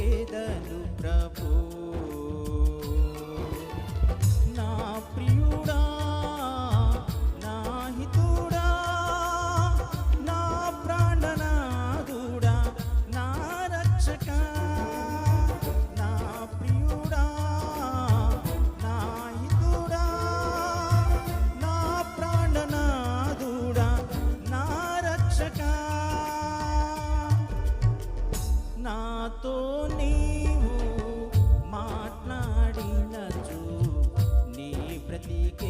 ఎరుగేదను ప్రభు.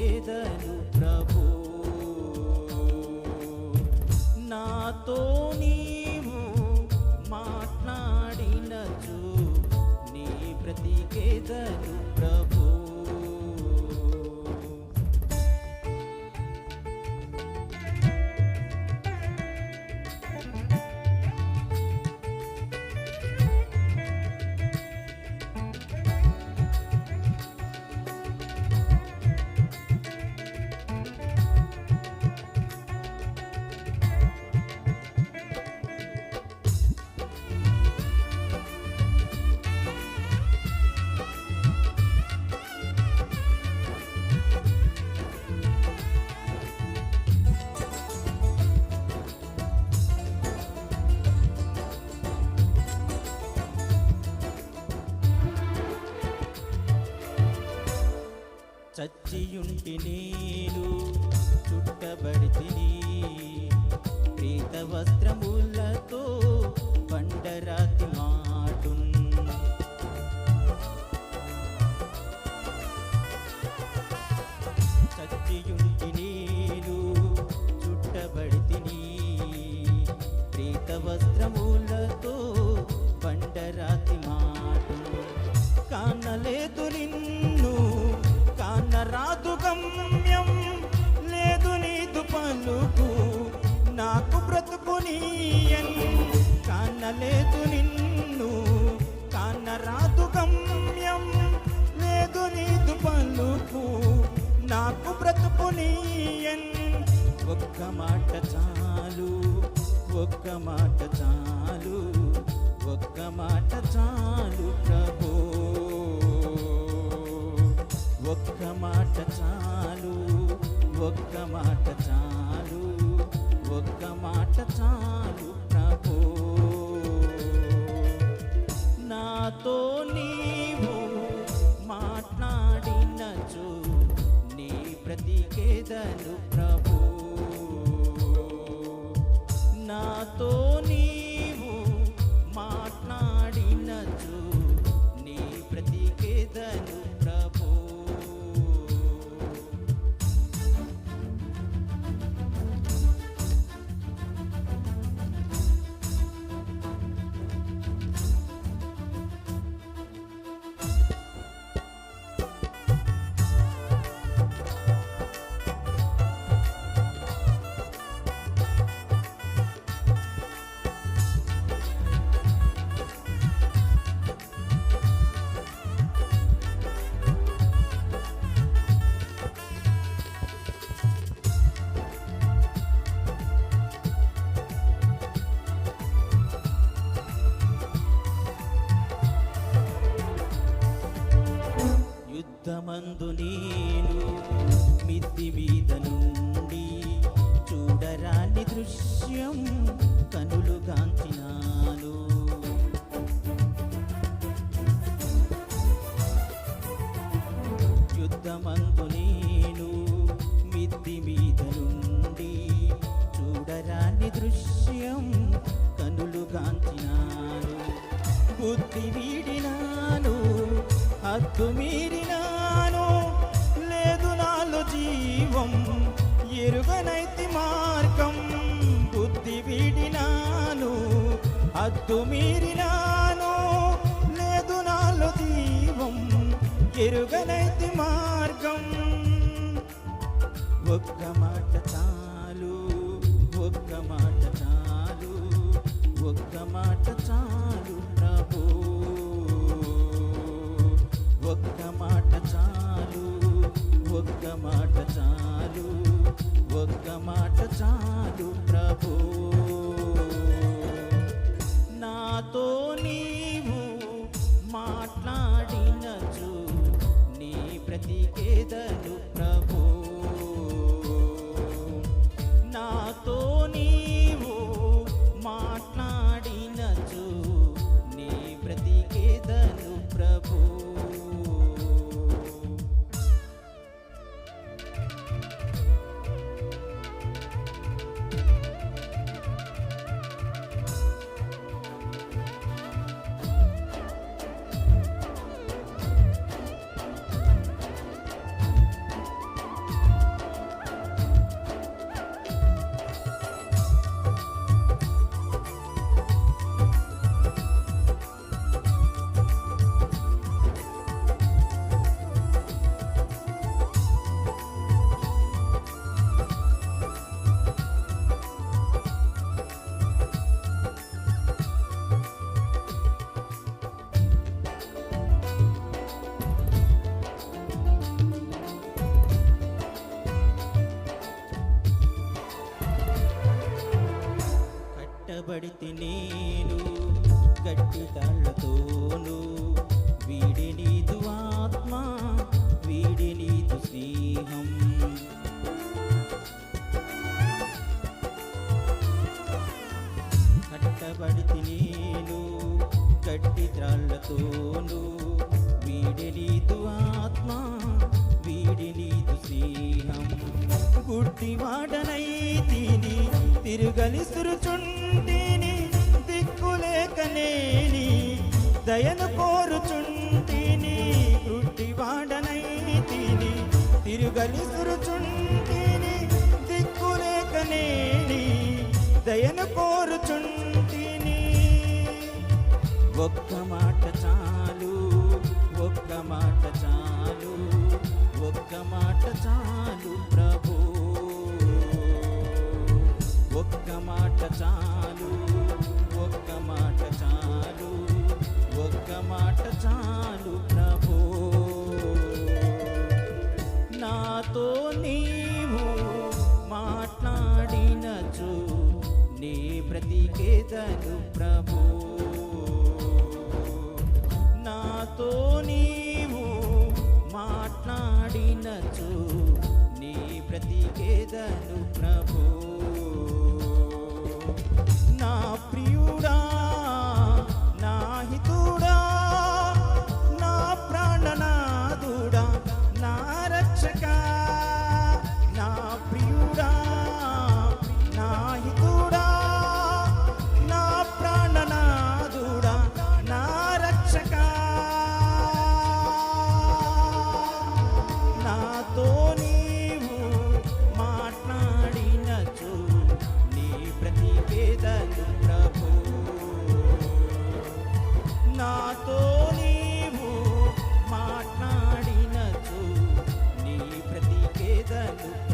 బ్రతికేదను ప్రభు. నాతో నీవు మాట్లాడినచు నీ ప్రతికేదను ప్రభు. చచ్చియుంటి నేను చుట్టబడితిని ప్రీత వస్త్రములతో పండరాతి మా కానరాదు గమ్యం లేదు నీదు పలుకు. నాకు బ్రతుకు నీయన్ కానలేదు నిన్ను. కానరాదు గమ్యం లేదు నీదు పలుకు. నాకు బ్రతుకు నీయన్ ఒక్క మాట చాలు ఒక్క మాట చాలు ఒక్క మాట చాలు ప్రభో. ఒక్క మాట చాలు ఒక్క మాట చాలు ఒక్క మాట చాలు. దృశ్యం కనులు గాంచినాను యుద్ధమందు నేను మిద్ది మీద నుండి చూడరాని దృశ్యం కనులు గాంచినాను బుద్ధి వీడినాను హద్దు మీరినాను లేదు నాలో జీవం ఎరుగనైతి మార్గం. వీడినాను హద్దు మీరినాను లేదు నాలో దీవం ఎరుగనైతి మార్గం. ఒక్క మాట చాలు ఒక్క మాట చాలు ఒక్క మాట చాలు ప్రభు బ్రతికేదను గుడ్డివాడనై తిని తిరుగలిసురుచుంటిని దిక్కులేకనేని దయను కోరుచుంటిని గుడ్డివాడనై తిని తిరుగలిసురుచుంటిని దిక్కులేకనేని దయను కోరుచుంటిని. ఒక్క మాట చాలు ఒక్క మాట చాలు. ఒక్క మాట చాలు ప్రభు. ఒక్క మాట చాలు ఒక్క మాట చాలు ఒక్క మాట చాలు ప్రభు. నాతో నీవు మాట్లాడినచు నీ బ్రతికేదను ప్రభు. నాతో నీ మాట్లాడినచు నీ బ్రతికేదను ప్రభు. మాట్లాడినచు నీ ప్రతివేదను